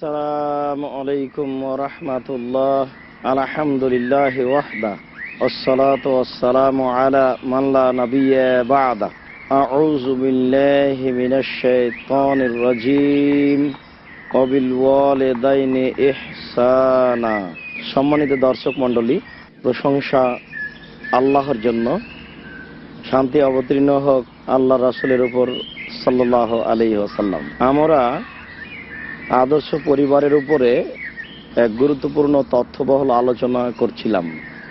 السلام عليكم ورحمة الله الحمد لله وحده والصلاة والسلام على من لا نبي بعده أعوذ بالله من الشيطان الرجيم وبالوالدين إحسانا সম্মানিত দর্শক মণ্ডলী প্রশংসা আল্লাহর জন্য শান্তি অবতীর্ণ হোক আল্লাহ রাসুলের উপর সাল্লাহ আলী ওসাল্লাম আমরা আদর্শ পরিবারের উপরে এক গুরুত্বপূর্ণ তথ্যবহল আলোচনা করছিলাম।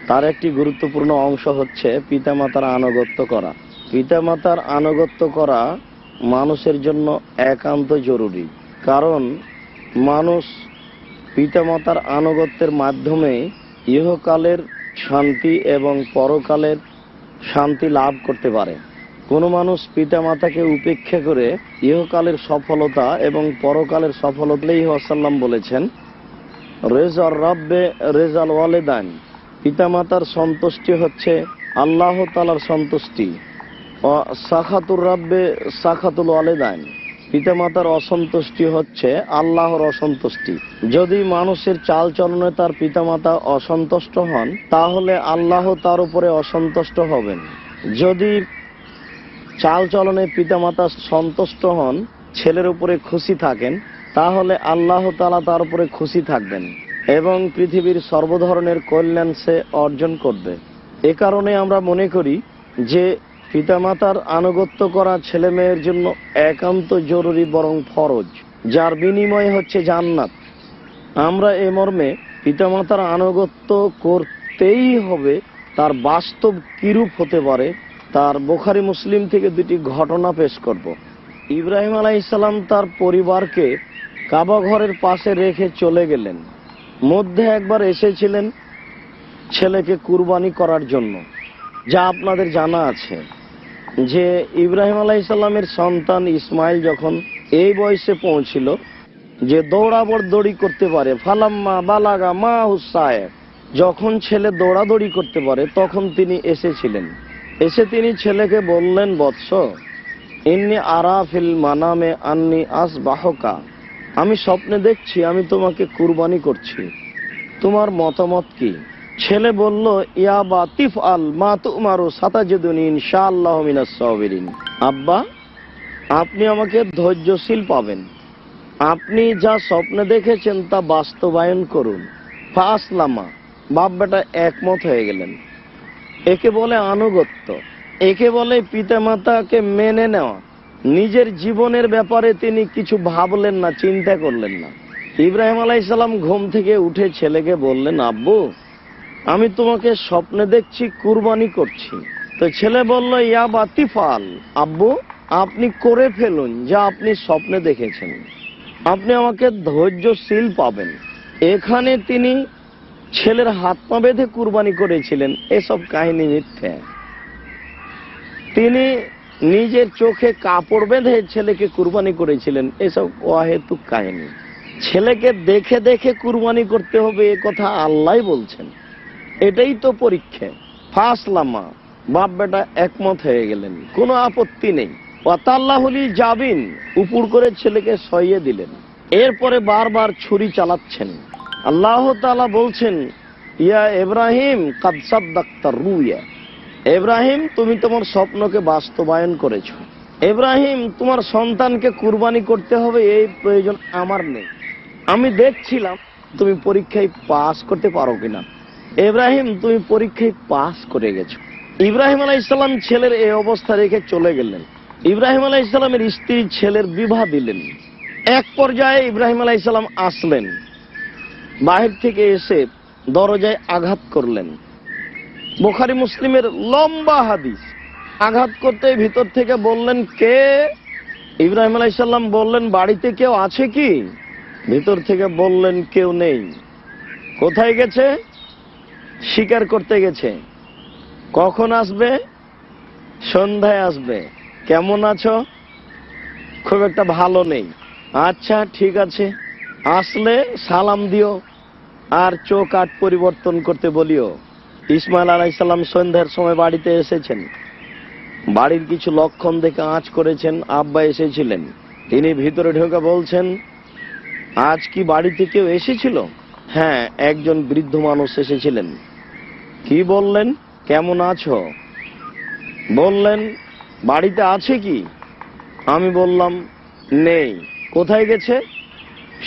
তার একটি গুরুত্বপূর্ণ অংশ হচ্ছে পিতামাতার আনুগত্য করা। পিতামাতার আনুগত্য করা মানুষের জন্য একান্ত জরুরি। কারণ মানুষ পিতামাতার আনুগত্যের মাধ্যমে ইহকালের শান্তি এবং পরকালের শান্তি লাভ করতে পারে। কোনো মানুষ পিতামাতাকে উপেক্ষা করে ইহকালের সফলতা এবং পরকালের সফলতাই ওয়াসাল্লাম বলেছেন, রেজার রব্বে রেজাল ওয়ালেদান পিতামাতার সন্তুষ্টি হচ্ছে আল্লাহ তালার সন্তুষ্টি। সাখাতুর রব্বে সাখাতুল ওয়ালেদান পিতামাতার অসন্তুষ্টি হচ্ছে আল্লাহর অসন্তুষ্টি। যদি মানুষের চাল চলনে তার পিতামাতা অসন্তুষ্ট হন, তাহলে আল্লাহ তার উপরে অসন্তুষ্ট হবেন। যদি চাল চলনে পিতামাতা সন্তুষ্ট হন, ছেলের উপরে খুশি থাকেন, তাহলে আল্লাহ তালা তার উপরে খুশি থাকবেন এবং পৃথিবীর সর্বধরনের কল্যাণ সে অর্জন করবে। এ কারণে আমরা মনে করি যে পিতামাতার আনুগত্য করা ছেলে মেয়ের জন্য একান্ত জরুরি বরং ফরজ, যার বিনিময় হচ্ছে জান্নাত। আমরা এ মর্মে পিতামাতার আনুগত্য করতেই হবে, তার বাস্তব কিরূপ হতে পারে তার বোখারি মুসলিম থেকে দুটি ঘটনা পেশ করব। ইব্রাহিম আলাইসাল্লাম তার পরিবারকে কাবা ঘরের পাশে রেখে চলে গেলেন। মধ্যে একবার এসেছিলেন ছেলেকে কুরবানি করার জন্য। যা আপনাদের জানা আছে যে ইব্রাহিম আলাইসাল্লামের সন্তান ইসমাইল যখন এই বয়সে পৌঁছিল যে দৌড়াবড় দড়ি করতে পারে, ফালাম্মা বালাগা মা হুসায়, যখন ছেলে দৌড়াদৌড়ি করতে পারে, তখন তিনি এসেছিলেন। এসে তিনি ছেলেকে বললেন, বৎস, ইন্নি আরাফিল মানামে আন্নি আস বাহকা আমি স্বপ্নে দেখছি, আমি তোমাকে কুরবানি করছি। তোমার মতামত কি? ছেলে বলল, ইয়া বা তিফ আল মা তুমারু সাতাজেদুনি ইনশাআল্লাহ মিনাস সাবিরিন। আব্বা, আপনি আমাকে ধৈর্যশীল পাবেন। আপনি যা স্বপ্নে দেখেছেন তা বাস্তবায়ন করুন। ফাসলামা বাপ বেটা একমত হয়ে গেলেন। একে বলে আনুগত্য, একে বলে পিতামাতাকে মেনে নেওয়া। নিজের জীবনের ব্যাপারে তিনি কিছু ভাবলেন না, চিন্তা করলেন না। ইব্রাহিম আলাইসাল্লাম ঘুম থেকে উঠে ছেলেকে বললেন, আব্বু, আমি তোমাকে স্বপ্নে দেখছি, কুরবানি করছি। তো ছেলে বলল, ইয়া বাতিফাল, আব্বু, আপনি করে ফেলুন যা আপনি স্বপ্নে দেখেছেন। আপনি আমাকে ধৈর্যশীল পাবেন। এখানে তিনি ছেলের হাত পা বেঁধে কুরবানি করেছিলেন। এসব কাহিনী মিথ্যে। তিনি নিজের চোখে কাপড় বেঁধে ছেলেকে কুরবানি করেছিলেন। এসব অহেতুক কাহিনী। ছেলেকে দেখে দেখে কুরবানি করতে হবে, এ কথা আল্লাহ বলছেন। এটাই তো পরীক্ষা। ফাসলামা বাপ বেটা একমত হয়ে গেলেন। কোনো আপত্তি নেই। ওয়াতাল্লাহলি যাবিন উপর করে ছেলেকে সইয়ে দিলেন। এরপরে বারবার ছুরি চালাচ্ছেন। আল্লাহ তাআলা বলছেন, ইয়া ইব্রাহিম কাদসাদ ডাক্তার রুইয়া ইব্রাহিম, তুমি তোমার স্বপ্নকে বাস্তবায়ন করেছ। ইব্রাহিম, তোমার সন্তানকে কুরবানি করতে হবে, এই প্রয়োজন আমার নেই। আমি দেখছিলাম তুমি পরীক্ষায় পাস করতে পারো কিনা। ইব্রাহিম, তুমি পরীক্ষায় পাস করে গেছো। ইব্রাহিম আলাইসাল্লাম ছেলের এই অবস্থা রেখে চলে গেলেন। ইব্রাহিম আলাইসাল্লামের স্ত্রী ছেলের বিবাহ দিলেন। এক পর্যায়ে ইব্রাহিম আলাইসাল্লাম আসলেন। বাহির থেকে এসে দরজায় আঘাত করলেন। বোখারি মুসলিমের লম্বা হাদিস। আঘাত করতে ভিতর থেকে বললেন, কে? ইব্রাহিম আলাইসাল্লাম বললেন, বাড়িতে কেউ আছে কি? ভিতর থেকে বললেন, কেউ নেই। কোথায় গেছে? শিকার করতে গেছে। কখন আসবে? সন্ধ্যায় আসবে। কেমন আছো? খুব একটা ভালো নেই। আচ্ছা ঠিক আছে। আসলে সালাম দিও। আর চোখ আট পরিবর্তন করতে বলিও। ইসমাইল আলাইসাল্লাম সন্ধ্যার সময় বাড়িতে এসেছেন। বাড়ির কিছু লক্ষণ দেখে আঁচ করেছেন, আব্বা এসেছিলেন। তিনি ভিতরে ঢুকে বলছেন, আজ কি বাড়িতে কেউ এসেছিল? হ্যাঁ একজন বৃদ্ধ মানুষ এসেছিলেন। কি বললেন? কেমন আছো? বললেন, বাড়িতে আছে কি? আমি বললাম, নেই। কোথায় গেছে?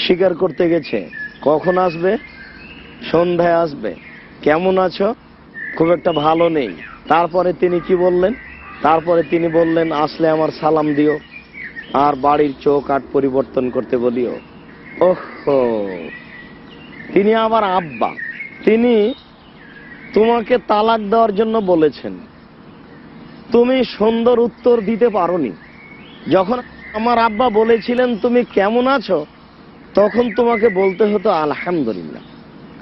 শিকার করতে গেছে। কখন আসবে? সন্ধ্যায় আসবে। কেমন আছো? খুব একটা ভালো নেই। তারপরে তিনি কি বললেন? তারপরে তিনি বললেন, আসলে আমার সালাম দিও আর বাড়ির চোখ আট পরিবর্তন করতে বলিও। ওহো! তিনি আমার আব্বা। তিনি তোমাকে তালাক দেওয়ার জন্য বলেছেন। তুমি সুন্দর উত্তর দিতে পারোনি। যখন আমার আব্বা বলেছিলেন, তুমি কেমন আছো? তখন তোমাকে বলতে হতো, আলহামদুলিল্লাহ।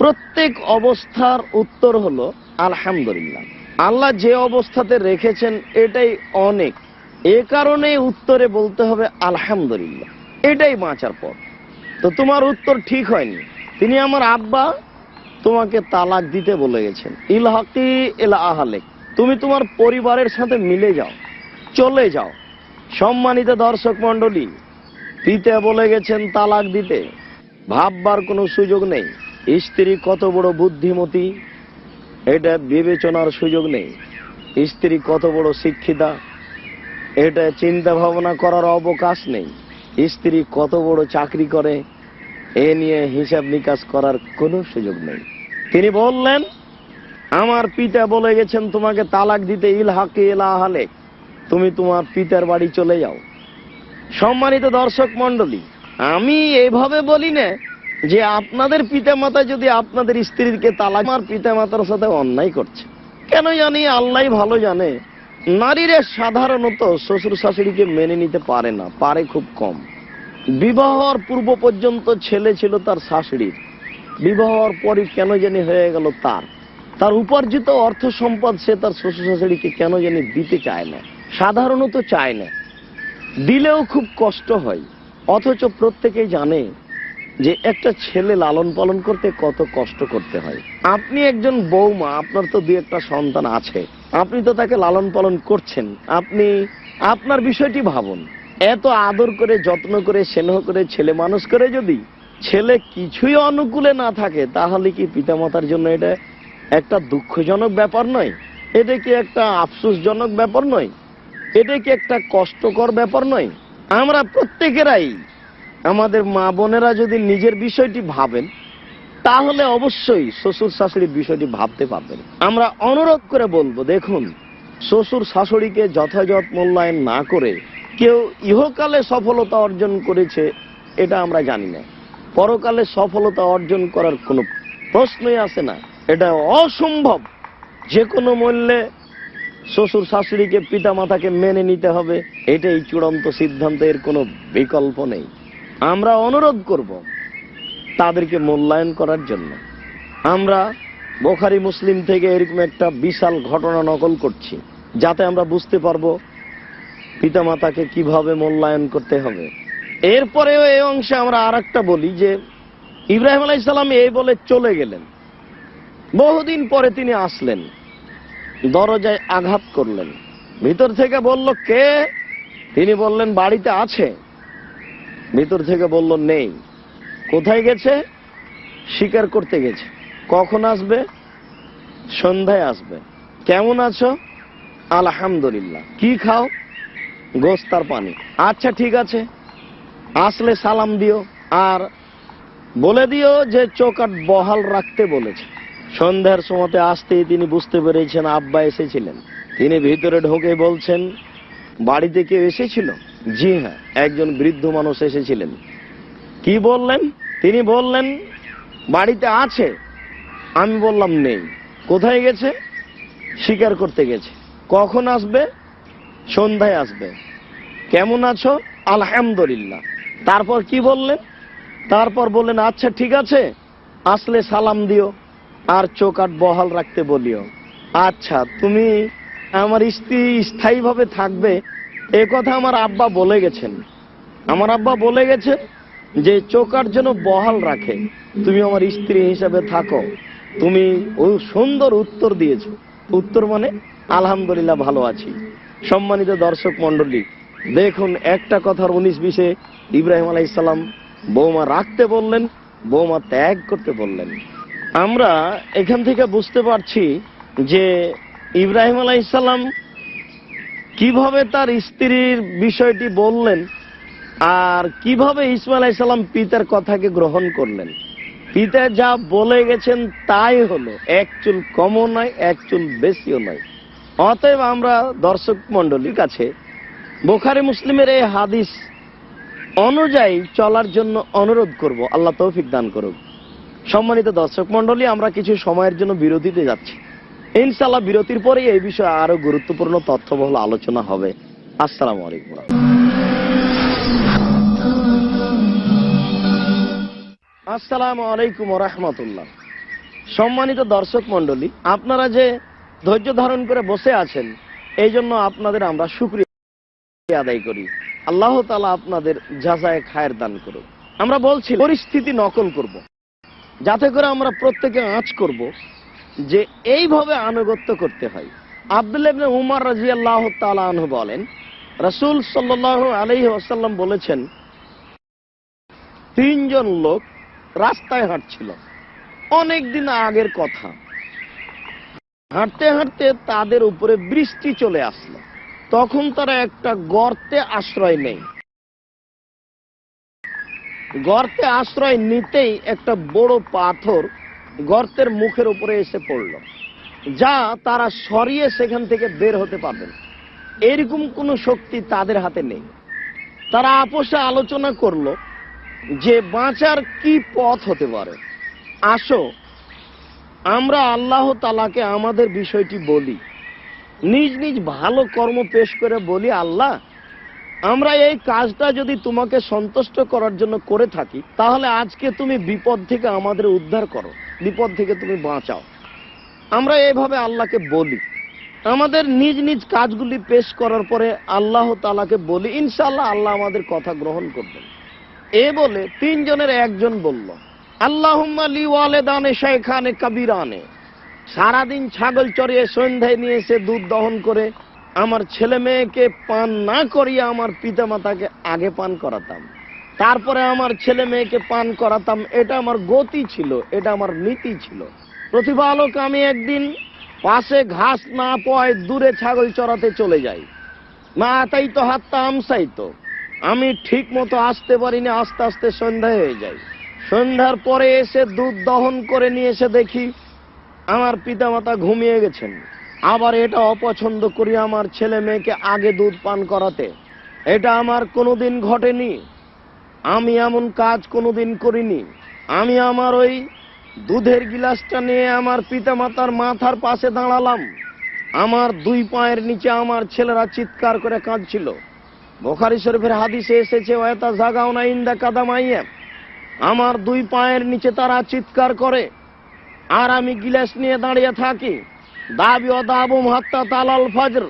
প্রত্যেক অবস্থার উত্তর হলো আলহামদুলিল্লাহ। আল্লাহ যে অবস্থাতে রেখেছেন এটাই অনেক। এ কারণে উত্তরে বলতে হবে আলহামদুলিল্লাহ। এটাই বাঁচার পর তো তোমার উত্তর ঠিক হয়নি। তিনি আমার আব্বা, তোমাকে তালাক দিতে বলে গেছেন। ইল ইলহাকি এলা আহালেক তুমি তোমার পরিবারের সাথে মিলে যাও, চলে যাও। সম্মানিত দর্শক মন্ডলী পিতে বলে গেছেন তালাক দিতে। ভাববার কোনো সুযোগ নেই। স্ত্রী কত বড় বুদ্ধিমতী, এটা বিবেচনার সুযোগ নেই। স্ত্রী কত বড় শিক্ষিতা, এটা চিন্তা ভাবনা করার অবকাশ নেই। স্ত্রী কত বড় চাকরি করে, এ নিয়ে হিসাব নিকাশ করার কোনো সুযোগ নেই। তিনি বললেন, আমার পিতা বলে গেছেন তোমাকে তালাক দিতে, ইলহাকে ইলাহালে তুমি তোমার পিতার বাড়ি চলে যাও। সম্মানিত দর্শক মন্ডলী আমি এইভাবে বলি না যে আপনাদের পিতামাতা যদি আপনাদের স্ত্রীকে তালাক আমার পিতামাতার সাথে অন্যায় করছে। কেন জানি আল্লাহ ভালো জানে, নারীরা সাধারণত শ্বশুর শাশুড়িকে মেনে নিতে পারে না, পারে খুব কম। বিবাহর পূর্ব পর্যন্ত ছেলে ছিল তার শাশুড়ির। বিবাহর পরই কেন জানি হয়ে গেল তার। তার উপার্জিত অর্থ সম্পদ সে তার শ্বশুর শাশুড়িকে কেন জানি দিতে চায় না, সাধারণত চায় না। দিলেও খুব কষ্ট হয়, অথচ প্রত্যেকেই জানে যে একটা ছেলে লালন পালন করতে কত কষ্ট করতে হয়। আপনি একজন বৌমা, আপনার তো দু একটা সন্তান আছে। আপনি তো তাকে লালন পালন করছেন। আপনি, আপনার বিষয়টি ভাবুন। এত আদর করে, যত্ন করে, স্নেহ করে ছেলে মানুষ করে যদি ছেলে কিছুই অনুকূলে না থাকে, তাহলে কি পিতামাতার জন্য এটা একটা দুঃখজনক ব্যাপার নয়? এটা কি একটা আফসোসজনক ব্যাপার নয়? এটা কি একটা কষ্টকর ব্যাপার নয়? আমরা প্রত্যেকেরাই আমাদের মা বোনেরা যদি নিজের বিষয়টি ভাবেন, তাহলে অবশ্যই শ্বশুর শাশুড়ির বিষয়টি ভাবতে পারবেন। আমরা অনুরোধ করে বলব, দেখুন, শ্বশুর শাশুড়িকে যথাযথ মূল্যায়ন না করে কেউ ইহকালে সফলতা অর্জন করেছে, এটা আমরা জানি না। পরকালে সফলতা অর্জন করার কোনো প্রশ্নই আসে না। এটা অসম্ভব। যে কোনো মূল্যে শ্বশুর শাশুড়িকে পিতা মাতাকে মেনে নিতে হবে, এটাই চূড়ান্ত সিদ্ধান্তের কোনো বিকল্প নেই। আমরা অনুরোধ করব তাদেরকে মূল্যায়ন করার জন্য। আমরা বোখারি, মুসলিম থেকে এরকম একটা বিশাল ঘটনা নকল করছি, যাতে আমরা বুঝতে পারব পিতামাতাকে কীভাবে মূল্যায়ন করতে হবে। এরপরেও এই অংশে আমরা আর বলি যে, ইব্রাহিম আলাইসাল্লাম এই বলে চলে গেলেন। বহুদিন পরে তিনি আসলেন, দরজায় আঘাত করলেন। ভিতর থেকে বলল, কে? তিনি বললেন, বাড়িতে আছে। ভিতর থেকে বলল, নেই। কোথায় গেছে? শিকার করতে গেছে। কখন আসবে? সন্ধ্যায় আসবে। কেমন আছো? আলহামদুলিল্লাহ। কি খাও? গোস্তার পানি। আচ্ছা ঠিক আছে। আসলে সালাম দিও। আর বলে দিও যে চৌকাট বহাল রাখতে বলেছে। সন্ধ্যার সময়তে আসতেই তিনি বুঝতে পেরেছেন আব্বা এসেছিলেন। তিনি ভিতরে ঢোকে বলছেন বাড়িতে কেউ এসেছিল? জি হ্যাঁ একজন বৃদ্ধ মানুষ এসেছিলেন। কি বললেন? তিনি বললেন, বাড়িতে আছে। আমি বললাম, নেই। কোথায় গেছে? শিকার করতে গেছে। কখন আসবে? সন্ধ্যায় আসবে। কেমন আছো? আলহামদুলিল্লাহ। তারপর কি বললেন? তারপর বললেন আচ্ছা ঠিক আছে। আসলে সালাম দিও আর চোখ আট বহাল রাখতে বলিও। আচ্ছা তুমি আমার স্ত্রী স্থায়ীভাবে থাকবে এ কথা আমার আব্বা বলে গেছেন। আমার আব্বা বলে গেছে যে, চোকার জন্য বহাল রাখে। তুমি আমার স্ত্রী হিসাবে থাকো। তুমি ওই সুন্দর উত্তর দিয়েছ। উত্তর মানে আলহামদুলিল্লাহ ভালো আছি। সম্মানিত দর্শক মন্ডলী দেখুন একটা কথার উনিশ বিশে ইব্রাহিম আলাইসাল্লাম বৌমা রাখতে বললেন, বৌমা ত্যাগ করতে বললেন। আমরা এখান থেকে বুঝতে পারছি যে, ইব্রাহিম আলাইসাল্লাম কীভাবে তার স্ত্রীর বিষয়টি বললেন আর কীভাবে ইসমাইল আলাইসাল্লাম পিতার কথাকে গ্রহণ করলেন? পিতা যা বলে গেছেন তাই হলো। এক চুল কমও নয়, এক চুল বেশিও নয়। অতএব আমরা দর্শক মন্ডলীর কাছে বোখারি মুসলিমের এই হাদিস অনুযায়ী চলার জন্য অনুরোধ করব। আল্লাহ তৌফিক দান করুক। সম্মানিত দর্শক মন্ডলী আমরা কিছু সময়ের জন্য বিরতিতে যাচ্ছি। ইনশাল্লাহ বিরতির পরেই এই বিষয়ে আরও গুরুত্বপূর্ণ তথ্যবহুল আলোচনা হবে। আসসালামু আলাইকুম। আসসালামু আলাইকুম রহমতুল্লাহ। সম্মানিত দর্শক মন্ডলী আপনারা যে ধৈর্য ধারণ করে বসে আছেন, এই জন্য আপনাদের আমরা সুক্রিয়া আদায় করি। আল্লাহ তালা আপনাদের যাচায় খায়ের দান করুক। আমরা বলছি, পরিস্থিতি নকল করব। যাতে করে আমরা প্রত্যেকে আঁচ করব। যে এইভাবে আনুগত্য করতে হয়। আব্দুল উমার রাজি আল্লাহ বলেন, রসুল সাল্লাহ আলহি আসাল্লাম বলেছেন, তিনজন লোক রাস্তায় হাঁটছিল। অনেক দিন আগের কথা। হাঁটতে হাঁটতে তাদের উপরে বৃষ্টি চলে আসলো। তখন তারা একটা গর্তে আশ্রয় নেই গর্তে আশ্রয় নিতেই একটা বড় পাথর গর্তের মুখের উপরে এসে পড়ল। যা তারা সরিয়ে সেখান থেকে বের হতে পারবেন এরকম কোনো শক্তি তাদের হাতে নেই। তারা আপোষে আলোচনা করল যে বাঁচার কি পথ হতে পারে। আসো, আমরা আল্লাহ তালাকে আমাদের বিষয়টি বলি। নিজ নিজ ভালো কর্ম পেশ করে বলি, আল্লাহ, আমরা এই কাজটা যদি তোমাকে সন্তুষ্ট করার জন্য করে থাকি, তাহলে আজকে তুমি বিপদ থেকে আমাদের উদ্ধার করো। বিপদ থেকে তুমি বাঁচাও। আমরা এইভাবে আল্লাহকে বলি। আমাদের নিজ নিজ কাজগুলি পেশ করার পরে আল্লাহ তালাকে বলি ইনশাল্লাহ আল্লাহ আমাদের কথা গ্রহণ করবেন। এ বলে তিনজনের একজন বলল, আল্লাহুম্মা লি ওয়ালেদানে শেখানে কাবিরানে। সারাদিন ছাগল চড়িয়ে সন্ধ্যায় নিয়ে এসে দুধ দহন করে আমার ছেলে মেয়েকে পান না করিয়ে আমার পিতা মাতাকে আগে পান করাতাম। তারপরে আমার ছেলে মেয়েকে পান করাতাম, এটা আমার গতি ছিল, এটা আমার নীতি ছিল। প্রতিপালক, আমি একদিন পাশে ঘাস না পায় দূরে ছাগল চড়াতে চলে যাই। মা, তাই তো হাতটা আমসাই তো। আমি ঠিক মতো আসতে পারিনি, আস্তে আস্তে সন্ধ্যা হয়ে যাই সন্ধ্যার পরে এসে দুধ দহন করে নিয়ে এসে দেখি আমার পিতামাতা ঘুমিয়ে গেছেন। আবার এটা অপছন্দ করি আমার ছেলে মেয়েকে আগে দুধ পান করাতে। এটা আমার কোনোদিন ঘটেনি। আমি এমন কাজ কোনোদিন করিনি। আমি আমার ওই দুধের গিলাসটা নিয়ে আমার পিতামাতার মাথার পাশে দাঁড়ালাম। আমার দুই পায়ের নিচে আমার ছেলেরা চিৎকার করে কাঁদছিল। বোখারি শরীফের হাদিসে এসেছে, ওয়াতা জাগাও না ইন্দা কাদামাইয়া। আমার দুই পায়ের নিচে তারা চিৎকার করে, আর আমি গিলাস নিয়ে দাঁড়িয়ে থাকি। দাবি ও দাবুম হাত্তা তালাল ফজর।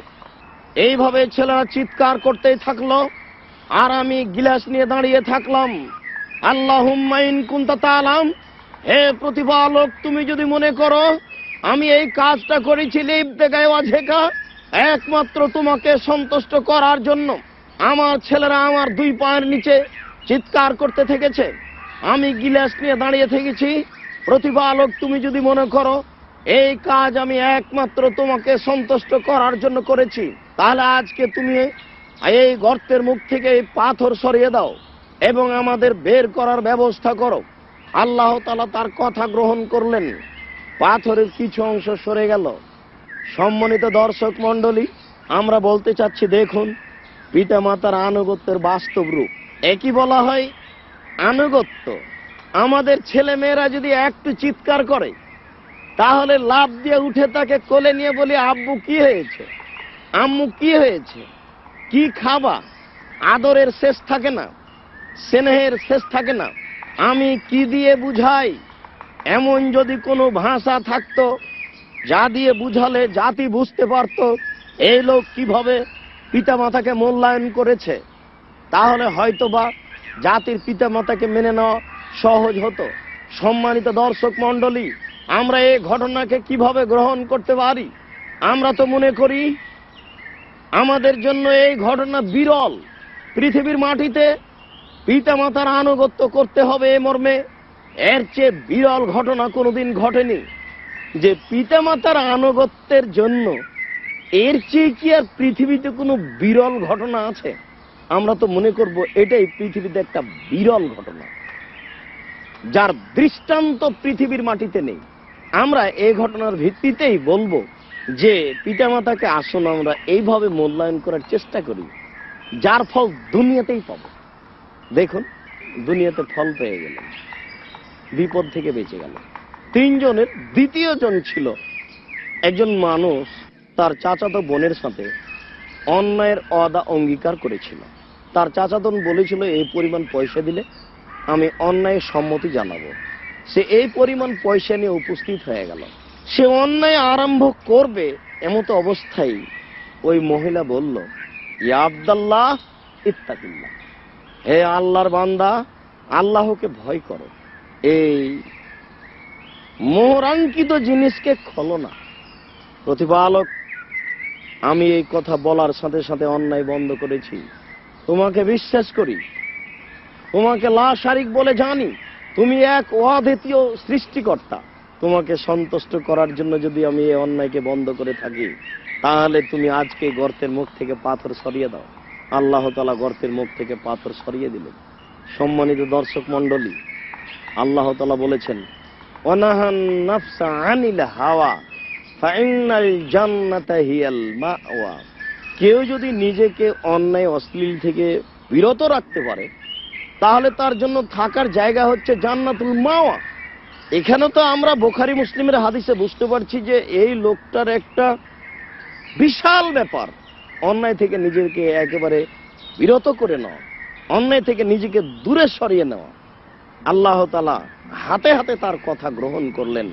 এইভাবে ছেলেরা চিৎকার করতেই থাকল। আর আমি গিলাস নিয়ে দাঁড়িয়ে থাকলাম। আল্লাহ কুন্তা তালাম হে প্রতিপালক, তুমি যদি মনে করো, আমি এই কাজটা করেছি লিপ্তেগায় অঝেকা, একমাত্র তোমাকে সন্তুষ্ট করার জন্য। আমার ছেলেরা আমার দুই পায়ের নিচে চিৎকার করতে থেকেছে। আমি গিলাস নিয়ে দাঁড়িয়ে থেকেছি। প্রতিপালক, তুমি যদি মনে করো, এই কাজ আমি একমাত্র তোমাকে সন্তুষ্ট করার জন্য করেছি, তাহলে আজকে তুমি এই গর্তের মুখ থেকে এই পাথর সরিয়ে দাও এবং আমাদের বের করার ব্যবস্থা করো। আল্লাহ তালা তার কথা গ্রহণ করলেন। পাথরের কিছু অংশ সরে গেল। সম্মানিত দর্শক মন্ডলী আমরা বলতে চাচ্ছি, দেখুন পিতা মাতার আনুগত্যের বাস্তব রূপ। একই বলা হয়, আনুগত্য। আমাদের ছেলে মেয়েরা যদি একটু চিৎকার করে, তাহলে লাভ দিয়ে উঠে তাকে কোলে নিয়ে বলি, আব্বু, কি হয়েছে? আম্মু, কি হয়েছে? কি খাবা? আদরের শেষ থাকে না, স্নেহের শেষ থাকে না। আমি কি দিয়ে বুঝাই? এমন যদি কোনো ভাষা থাকতো, যা দিয়ে বুঝালে জাতি বুঝতে পারতো, এই লোক কীভাবে পিতামাতাকে মূল্যায়ন করেছে? তাহলে হয়তোবা জাতির পিতামাতাকে মেনে নেওয়া সহজ হতো। সম্মানিত দর্শক মণ্ডলী, আমরা এই ঘটনাকে কীভাবে গ্রহণ করতে পারি? আমরা তো মনে করি আমাদের জন্য এই ঘটনা বিরল। পৃথিবীর মাটিতে পিতামাতার আনুগত্য করতে হবে এ মর্মে। এর চেয়ে বিরল ঘটনা কোনোদিন ঘটেনি যে পিতামাতার আনুগত্যের জন্য এর চেয়ে কি আর পৃথিবীতে কোনো বিরল ঘটনা আছে? আমরা তো মনে করব এটাই পৃথিবীতে একটা বিরল ঘটনা। যার দৃষ্টান্ত পৃথিবীর মাটিতে নেই। আমরা এই ঘটনার ভিত্তিতেই বলব যে পিতামাতাকে আসুন আমরা এইভাবে মূল্যায়ন করার চেষ্টা করি, যার ফল দুনিয়াতেই পাবো। দেখুন, দুনিয়াতে ফল পেয়ে গেল বিপদ থেকে বেঁচে গেল তিনজনের দ্বিতীয় জন ছিল। একজন মানুষ তার চাচাতো বোনের সাথে অন্যায়ের অদা অঙ্গীকার করেছিল। তার চাচাতন বলেছিল, এই পরিমাণ পয়সা দিলে আমি অন্যায়ের সম্মতি জানাব। সে এই পরিমাণ পয়সা নিয়ে উপস্থিত হয়ে গেল। সে অন্যায় আরম্ভ করবে, এমত অবস্থায় ওই মহিলা বলল আব্দাল্লাহ, ইত্তাকিল্লাহ। হে আল্লাহর বান্দা, আল্লাহকে ভয় করো। এই মোহরাঙ্কিত জিনিসকে খলো না। প্রতিপালক, আমি এই কথা বলার সাথে সাথে অন্যায় বন্ধ করেছি। তোমাকে বিশ্বাস করি। তোমাকে লা শারিক বলে জানি। তুমি এক অদ্বিতীয় সৃষ্টিকর্তা। তোমাকে সন্তুষ্ট করার জন্য যদি আমি এই অন্যায়কে বন্ধ করে থাকি, তাহলে তুমি আজকে গর্তের মুখ থেকে পাথর সরিয়ে দাও। আল্লাহ তালা গর্তের মুখ থেকে পাথর সরিয়ে দিলেন। সম্মানিত দর্শক মন্ডলী আল্লাহ তালা বলেছেন নাফসা হাওয়া ফাইনাল মাওয়া। কেউ যদি নিজেকে অন্যায় অশ্লীল থেকে বিরত রাখতে পারে, তাহলে তার জন্য থাকার জায়গা হচ্ছে জান্নাতুল মাওয়া। এখানে তো আমরা বোখারি মুসলিমের হাদিসে বুঝতে পারছি যে এই লোকটার একটা বিশাল ব্যাপার। অন্যায় থেকে নিজেকে একেবারে বিরত করে নেওয়া, অন্যায় থেকে নিজেকে দূরে সরিয়ে নেওয়া। আল্লাহ তালা হাতে হাতে তার কথা গ্রহণ করলেন,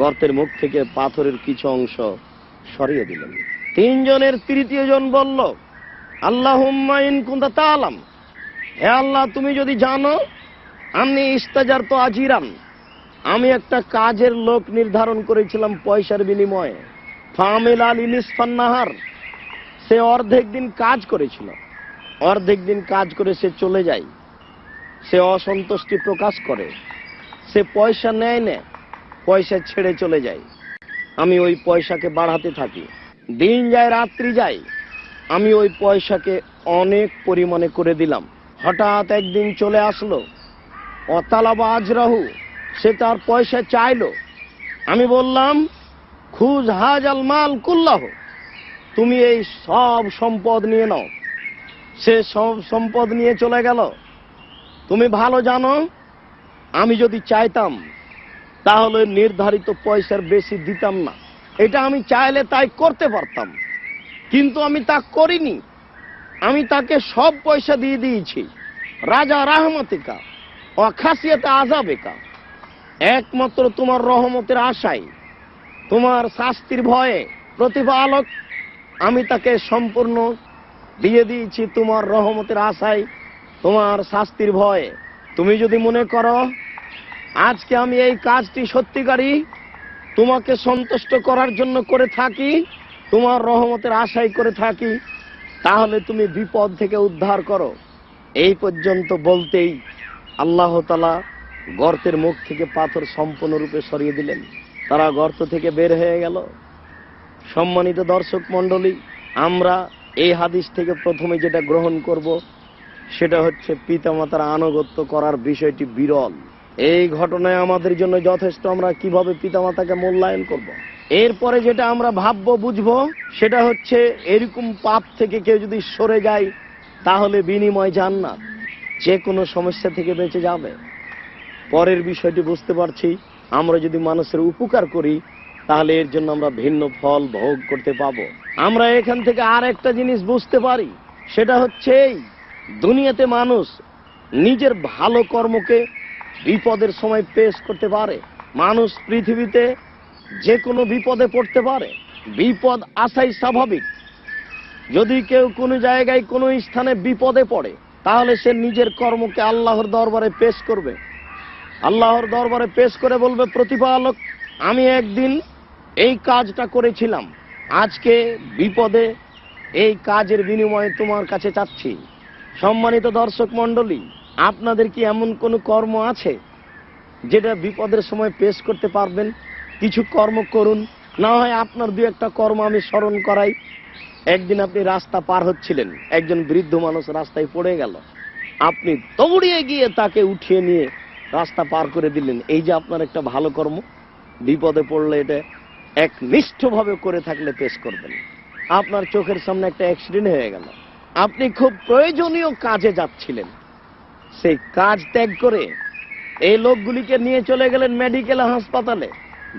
গর্তের মুখ থেকে পাথরের কিছু অংশ সরিয়ে দিলেন। তিনজনের তৃতীয় জন বলল আল্লাহ কুন্দা তা আলাম হে আল্লাহ তুমি যদি জানো আমি ইস্তাজার তো আজিরান আমি একটা কাজের লোক নির্ধারণ করেছিলাম পয়সার বিনিময়ে। ফামিল আল ইনিসফান্নাহার সে অর্ধেক দিন কাজ করেছিল। অর্ধেক দিন কাজ করে সে চলে যায়। সে অসন্তুষ্টি প্রকাশ করে। সে পয়সা নেয় না, পয়সা ছেড়ে চলে যায়। আমি ওই পয়সাকে বাড়াতে থাকি। দিন যায়, রাত্রি যায়। আমি ওই পয়সাকে অনেক পরিমাণে করে দিলাম। হঠাৎ একদিন চলে আসলো, অতালাবা আজরাহু। সে তার পয়সা চাইলো। আমি বললাম, খুজ হাজ আল মাল কুল্লাহ। তুমি এই সব সম্পদ নিয়ে নাও। সে সব সম্পদ নিয়ে চলে গেল। তুমি ভালো জানো, আমি যদি চাইতাম, তাহলে নির্ধারিত পয়সার বেশি দিতাম না। এটা আমি চাইলে তাই করতে পারতাম। কিন্তু আমি তা করিনি। আমি তাকে সব পয়সা দিয়ে দিয়েছি। রাজা রাহমতিকা অখাসিয়াতে আজাবেকা একমাত্র তোমার রহমতের আশায়, তোমার শাস্তির ভয়ে প্রতিপালক, আমি তাকে সম্পূর্ণ দিয়ে দিয়েছি তোমার রহমতের আশায়, তোমার শাস্তির ভয়ে। তুমি যদি মনে করো, আজকে আমি এই কাজটি সত্যিকারী তোমাকে সন্তুষ্ট করার জন্য করে থাকি, তোমার রহমতের আশাই করে থাকি, তাহলে তুমি বিপদ থেকে উদ্ধার করো। এই পর্যন্ত বলতেই আল্লাহ তালা গর্তের মুখ থেকে পাথর সম্পূর্ণরূপে সরিয়ে দিলেন। তারা গর্ত থেকে বের হয়ে গেল। সম্মানিত দর্শক মণ্ডলী, আমরা এই হাদিস থেকে প্রথমে যেটা গ্রহণ করব, সেটা হচ্ছে পিতামাতার আনুগত্য করার বিষয়টি বিরল। এই ঘটনায় আমাদের জন্য যথেষ্ট। আমরা কীভাবে পিতামাতাকে মূল্যায়ন করব। এরপরে যেটা আমরা ভাববো, বুঝব, সেটা হচ্ছে এরকম পাপ থেকে কেউ যদি সরে যায়, তাহলে বিনিময় জান্নাত। যে কোনো সমস্যা থেকে বেঁচে যাবে। পরের বিষয়টি বুঝতে পারছি। আমরা যদি মানুষের উপকার করি, তাহলে এর জন্য আমরা ভিন্ন ফল ভোগ করতে পাবো। আমরা এখান থেকে আর একটা জিনিস বুঝতে পারি, সেটা হচ্ছে এই, দুনিয়াতে মানুষ নিজের ভালো কর্মকে বিপদের সময় পেশ করতে পারে। মানুষ পৃথিবীতে যে কোনো বিপদে পড়তে পারে। বিপদ আসাই স্বাভাবিক। যদি কেউ কোনো জায়গায় কোনো স্থানে বিপদে পড়ে, তাহলে সে নিজের কর্মকে আল্লাহর দরবারে পেশ করবে। আল্লাহর দরবারে পেশ করে বলবে, প্রতিপালক, আমি একদিন এই কাজটা করেছিলাম। আজকে বিপদে এই কাজের বিনিময়ে তোমার কাছে চাচ্ছি সম্মানিত দর্শক মণ্ডলী, আপনাদের কি এমন কোনো কর্ম আছে যেটা বিপদের সময় পেশ করতে পারবেন? কিছু কর্ম করুন। না হয় আপনার দু একটা কর্ম আমি স্মরণ করাই। একদিন আপনি রাস্তা পার হচ্ছিলেন। একজন বৃদ্ধ মানুষ রাস্তায় পড়ে গেল। আপনি দৌড়িয়ে গিয়ে তাকে উঠিয়ে নিয়ে রাস্তা পার করে দিলেন। এই যে আপনার একটা ভালো কর্ম, বিপদে পড়লে এটা এক নিষ্ঠভাবে করে থাকলে পেশ করবেন। আপনার চোখের সামনে একটা অ্যাক্সিডেন্ট হয়ে গেল। আপনি খুব প্রয়োজনীয় কাজে যাচ্ছিলেন। সেই কাজ ত্যাগ করে এই লোকগুলিকে নিয়ে চলে গেলেন মেডিকেল হাসপাতালে।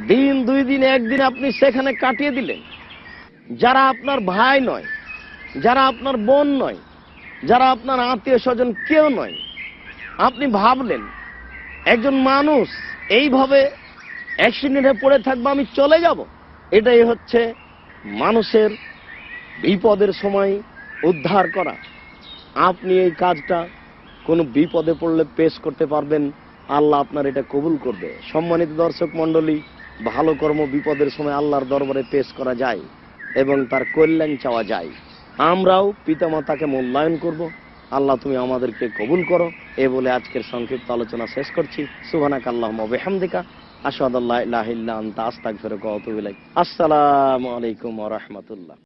দিন, দুই দিন, একদিন আপনি সেখানে কাটিয়ে দিলেন। যারা আপনার ভাই নয়, যারা আপনার বোন নয়, যারা আপনার আত্মীয় স্বজন কেউ নয়, আপনি ভাবলেন একজন মানুষ এইভাবে অ্যাক্সিডেন্টে পড়ে থাকবে, আমি চলে যাব। এটাই হচ্ছে মানুষের বিপদের সময় উদ্ধার করা। আপনি এই কাজটা কোনো বিপদে পড়লে পেশ করতে পারবেন। আল্লাহ আপনার এটা কবুল করবে। সম্মানিত দর্শক মণ্ডলী, ভালো কর্ম বিপদের সময় আল্লাহর দরবারে পেশ করা যায় এবং তার কল্যাণ চাওয়া যায়। আমরাও পিতামাতাকে মূল্যায়ন করব। আল্লাহ তুমি আমাদেরকে কবুল করো। এ বলে আজকের সংক্ষিপ্ত আলোচনা শেষ করছি। সুহানাক আল্লাহ ওয়া আসাদ আল্লাহ আস্তাক আস্তাগফিরুকা ওয়া আসসালামু আলাইকুম রাহমাতুল্লাহ।